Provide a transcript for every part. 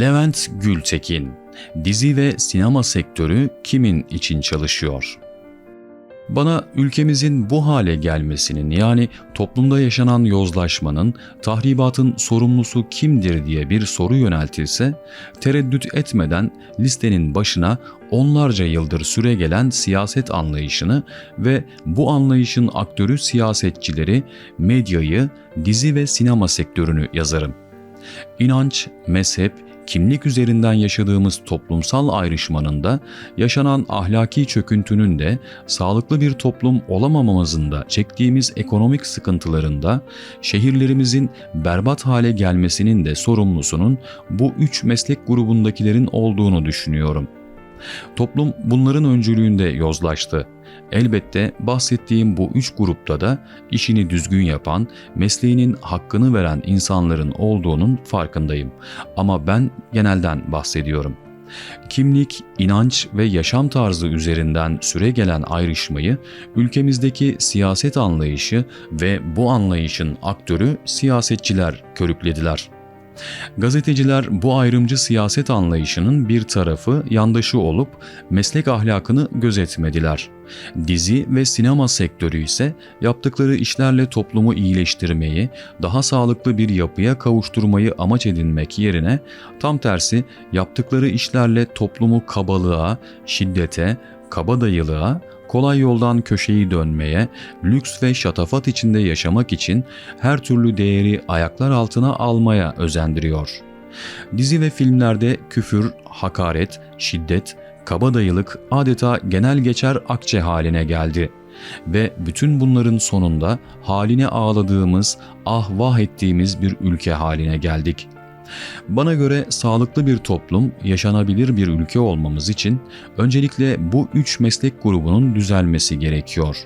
Levent Gültekin Dizi ve sinema sektörü kimin için çalışıyor? Bana ülkemizin bu hale gelmesinin yani toplumda yaşanan yozlaşmanın, tahribatın sorumlusu kimdir diye bir soru yöneltilse, tereddüt etmeden listenin başına onlarca yıldır süre gelen siyaset anlayışını ve bu anlayışın aktörü siyasetçileri, medyayı, dizi ve sinema sektörünü yazarım. İnanç, mezhep, kimlik üzerinden yaşadığımız toplumsal ayrışmanın da, yaşanan ahlaki çöküntünün de, sağlıklı bir toplum olamamamızın da çektiğimiz ekonomik sıkıntıların da, şehirlerimizin berbat hale gelmesinin de sorumlusunun bu üç meslek grubundakilerin olduğunu düşünüyorum. Toplum bunların öncülüğünde yozlaştı. Elbette bahsettiğim bu üç grupta da işini düzgün yapan, mesleğinin hakkını veren insanların olduğunun farkındayım. Ama ben genelden bahsediyorum. Kimlik, inanç ve yaşam tarzı üzerinden süre gelen ayrışmayı ülkemizdeki siyaset anlayışı ve bu anlayışın aktörü siyasetçiler körüklediler. Gazeteciler bu ayrımcı siyaset anlayışının bir tarafı yandaşı olup meslek ahlakını gözetmediler. Dizi ve sinema sektörü ise yaptıkları işlerle toplumu iyileştirmeyi, daha sağlıklı bir yapıya kavuşturmayı amaç edinmek yerine tam tersi yaptıkları işlerle toplumu kabalığa, şiddete, kabadayılığa, kolay yoldan köşeyi dönmeye, lüks ve şatafat içinde yaşamak için her türlü değeri ayaklar altına almaya özendiriyor. Dizi ve filmlerde küfür, hakaret, şiddet, kabadayılık adeta genel geçer akçe haline geldi ve bütün bunların sonunda haline ağladığımız, ah vah ettiğimiz bir ülke haline geldik.'' Bana göre sağlıklı bir toplum, yaşanabilir bir ülke olmamız için öncelikle bu üç meslek grubunun düzelmesi gerekiyor.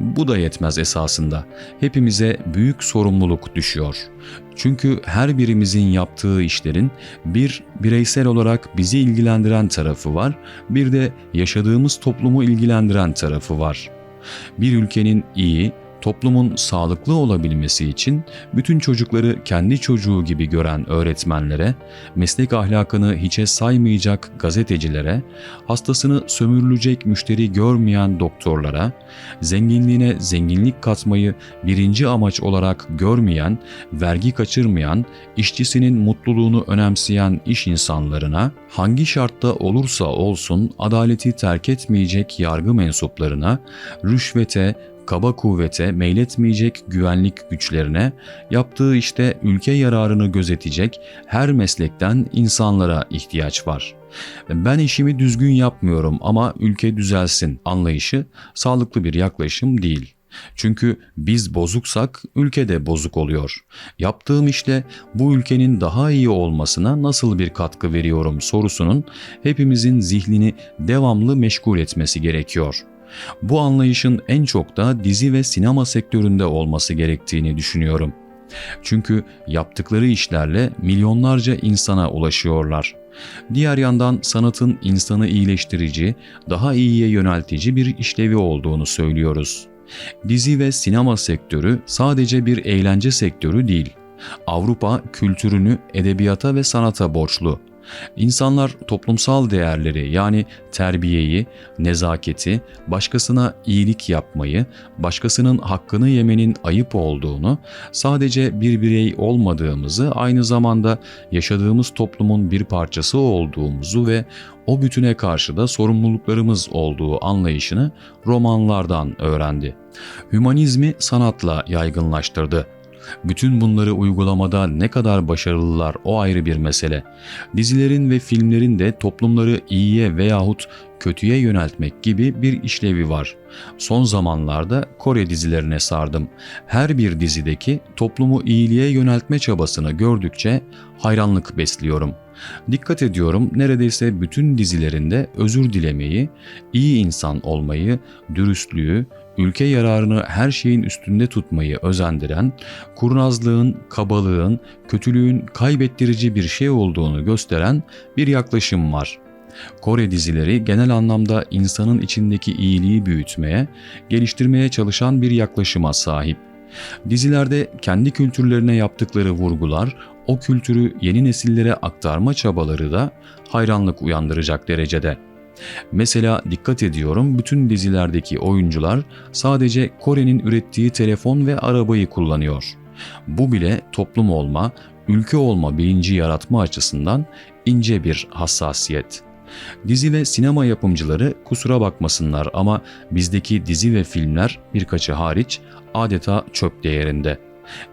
Bu da yetmez esasında. Hepimize büyük sorumluluk düşüyor. Çünkü her birimizin yaptığı işlerin bir bireysel olarak bizi ilgilendiren tarafı var, bir de yaşadığımız toplumu ilgilendiren tarafı var. Bir ülkenin iyi, Toplumun sağlıklı olabilmesi için bütün çocukları kendi çocuğu gibi gören öğretmenlere, meslek ahlakını hiçe saymayacak gazetecilere, hastasını sömürülecek müşteri görmeyen doktorlara, zenginliğine zenginlik katmayı birinci amaç olarak görmeyen, vergi kaçırmayan, işçisinin mutluluğunu önemseyen iş insanlarına, hangi şartta olursa olsun adaleti terk etmeyecek yargı mensuplarına, rüşvete, kaba kuvvete meyletmeyecek güvenlik güçlerine, yaptığı işte ülke yararını gözetecek her meslekten insanlara ihtiyaç var. Ben işimi düzgün yapmıyorum ama ülke düzelsin anlayışı sağlıklı bir yaklaşım değil. Çünkü biz bozuksak ülke de bozuk oluyor. Yaptığım işle bu ülkenin daha iyi olmasına nasıl bir katkı veriyorum sorusunun hepimizin zihnini devamlı meşgul etmesi gerekiyor.'' Bu anlayışın en çok da dizi ve sinema sektöründe olması gerektiğini düşünüyorum. Çünkü yaptıkları işlerle milyonlarca insana ulaşıyorlar. Diğer yandan sanatın insanı iyileştirici, daha iyiye yöneltici bir işlevi olduğunu söylüyoruz. Dizi ve sinema sektörü sadece bir eğlence sektörü değil. Avrupa kültürünü edebiyata ve sanata borçlu. İnsanlar toplumsal değerleri yani terbiyeyi, nezaketi, başkasına iyilik yapmayı, başkasının hakkını yemenin ayıp olduğunu, sadece bir birey olmadığımızı, aynı zamanda yaşadığımız toplumun bir parçası olduğumuzu ve o bütüne karşı da sorumluluklarımız olduğu anlayışını romanlardan öğrendi. Hümanizmi sanatla yaygınlaştırdı bütün bunları uygulamada ne kadar başarılılar o ayrı bir mesele. Dizilerin ve filmlerin de toplumları iyiye veyahut kötüye yöneltmek gibi bir işlevi var. Son zamanlarda Kore dizilerine sardım. Her bir dizideki toplumu iyiliğe yöneltme çabasını gördükçe hayranlık besliyorum. Dikkat ediyorum neredeyse bütün dizilerinde özür dilemeyi, iyi insan olmayı, dürüstlüğü, ülke yararını her şeyin üstünde tutmayı özendiren, kurnazlığın, kabalığın, kötülüğün kaybettirici bir şey olduğunu gösteren bir yaklaşım var. Kore dizileri genel anlamda insanın içindeki iyiliği büyütmeye, geliştirmeye çalışan bir yaklaşıma sahip. Dizilerde kendi kültürlerine yaptıkları vurgular, o kültürü yeni nesillere aktarma çabaları da hayranlık uyandıracak derecede. Mesela dikkat ediyorum bütün dizilerdeki oyuncular sadece Kore'nin ürettiği telefon ve arabayı kullanıyor. Bu bile toplum olma, ülke olma bilinci yaratma açısından ince bir hassasiyet. Dizi ve sinema yapımcıları kusura bakmasınlar ama bizdeki dizi ve filmler birkaçı hariç adeta çöp değerinde.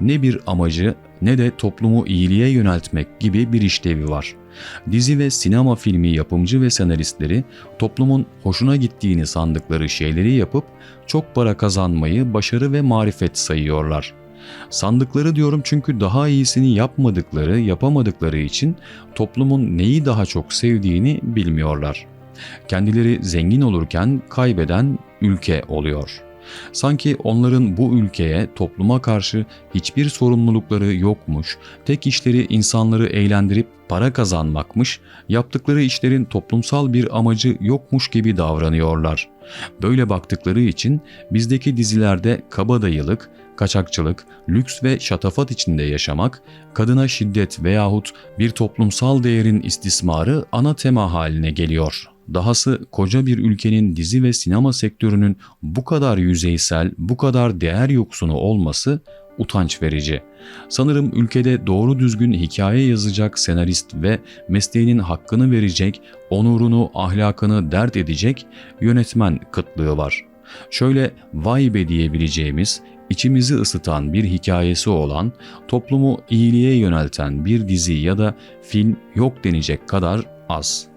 Ne bir amacı ne de toplumu iyiliğe yöneltmek gibi bir işlevi var. Dizi ve sinema filmi yapımcı ve senaristleri toplumun hoşuna gittiğini sandıkları şeyleri yapıp çok para kazanmayı başarı ve marifet sayıyorlar. Sandıkları diyorum çünkü daha iyisini yapmadıkları, yapamadıkları için toplumun neyi daha çok sevdiğini bilmiyorlar. Kendileri zengin olurken kaybeden ülke oluyor.'' Sanki onların bu ülkeye, topluma karşı hiçbir sorumlulukları yokmuş, tek işleri insanları eğlendirip para kazanmakmış, yaptıkları işlerin toplumsal bir amacı yokmuş gibi davranıyorlar. Böyle baktıkları için bizdeki dizilerde kabadayılık, kaçakçılık, lüks ve şatafat içinde yaşamak, kadına şiddet veyahut bir toplumsal değerin istismarı ana tema haline geliyor. Dahası koca bir ülkenin dizi ve sinema sektörünün bu kadar yüzeysel, bu kadar değer yoksunu olması utanç verici. Sanırım ülkede doğru düzgün hikaye yazacak senarist ve mesleğinin hakkını verecek, onurunu, ahlakını dert edecek yönetmen kıtlığı var. Şöyle vay be diyebileceğimiz, içimizi ısıtan bir hikayesi olan, toplumu iyiliğe yönelten bir dizi ya da film yok denecek kadar az.''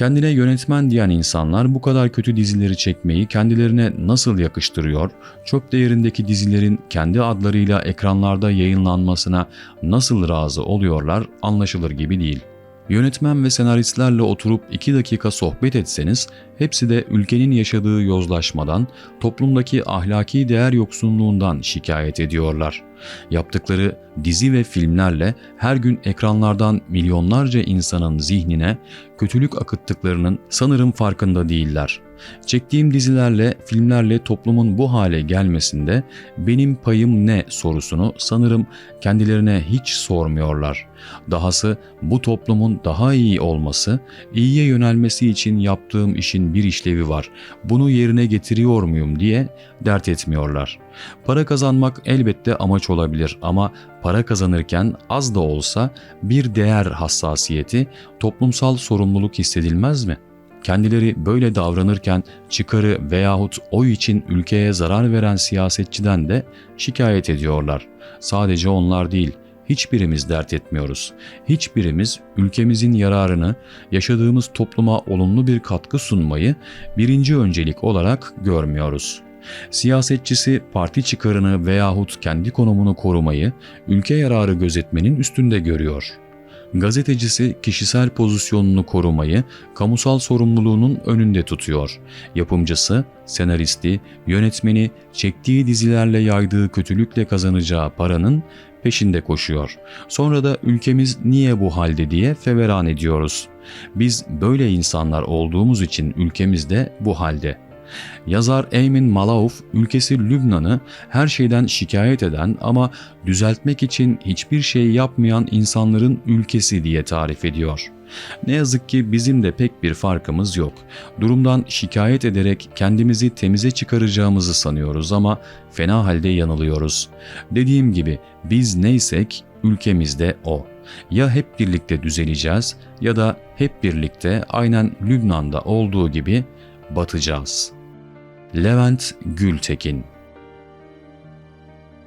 Kendine yönetmen diyen insanlar bu kadar kötü dizileri çekmeyi kendilerine nasıl yakıştırıyor, çöp değerindeki dizilerin kendi adlarıyla ekranlarda yayınlanmasına nasıl razı oluyorlar anlaşılır gibi değil. Yönetmen ve senaristlerle oturup iki dakika sohbet etseniz hepsi de ülkenin yaşadığı yozlaşmadan, toplumdaki ahlaki değer yoksunluğundan şikayet ediyorlar. Yaptıkları dizi ve filmlerle her gün ekranlardan milyonlarca insanın zihnine kötülük akıttıklarının sanırım farkında değiller. Çektiğim dizilerle, filmlerle toplumun bu hale gelmesinde benim payım ne sorusunu sanırım kendilerine hiç sormuyorlar. Dahası bu toplumun daha iyi olması, iyiye yönelmesi için yaptığım işin bir işlevi var. Bunu yerine getiriyor muyum diye dert etmiyorlar. Para kazanmak elbette amaç olabilir ama para kazanırken az da olsa bir değer hassasiyeti, toplumsal sorumluluk hissedilmez mi?'' Kendileri böyle davranırken çıkarı veyahut oy için ülkeye zarar veren siyasetçiden de şikayet ediyorlar. Sadece onlar değil, hiçbirimiz dert etmiyoruz. Hiçbirimiz ülkemizin yararını, yaşadığımız topluma olumlu bir katkı sunmayı birinci öncelik olarak görmüyoruz. Siyasetçisi parti çıkarını veyahut kendi konumunu korumayı, ülke yararı gözetmenin üstünde görüyor.'' Gazetecisi kişisel pozisyonunu korumayı kamusal sorumluluğunun önünde tutuyor. Yapımcısı, senaristi, yönetmeni çektiği dizilerle yaydığı kötülükle kazanacağı paranın peşinde koşuyor. Sonra da ülkemiz niye bu halde diye feveran ediyoruz. Biz böyle insanlar olduğumuz için ülkemiz de bu halde. Yazar Emin Malauf ülkesi Lübnan'ı her şeyden şikayet eden ama düzeltmek için hiçbir şey yapmayan insanların ülkesi diye tarif ediyor. Ne yazık ki bizim de pek bir farkımız yok. Durumdan şikayet ederek kendimizi temize çıkaracağımızı sanıyoruz ama fena halde yanılıyoruz. Dediğim gibi biz neysek ülkemizde o. Ya hep birlikte düzeleceğiz ya da hep birlikte aynen Lübnan'da olduğu gibi batacağız.'' Levent Gültekin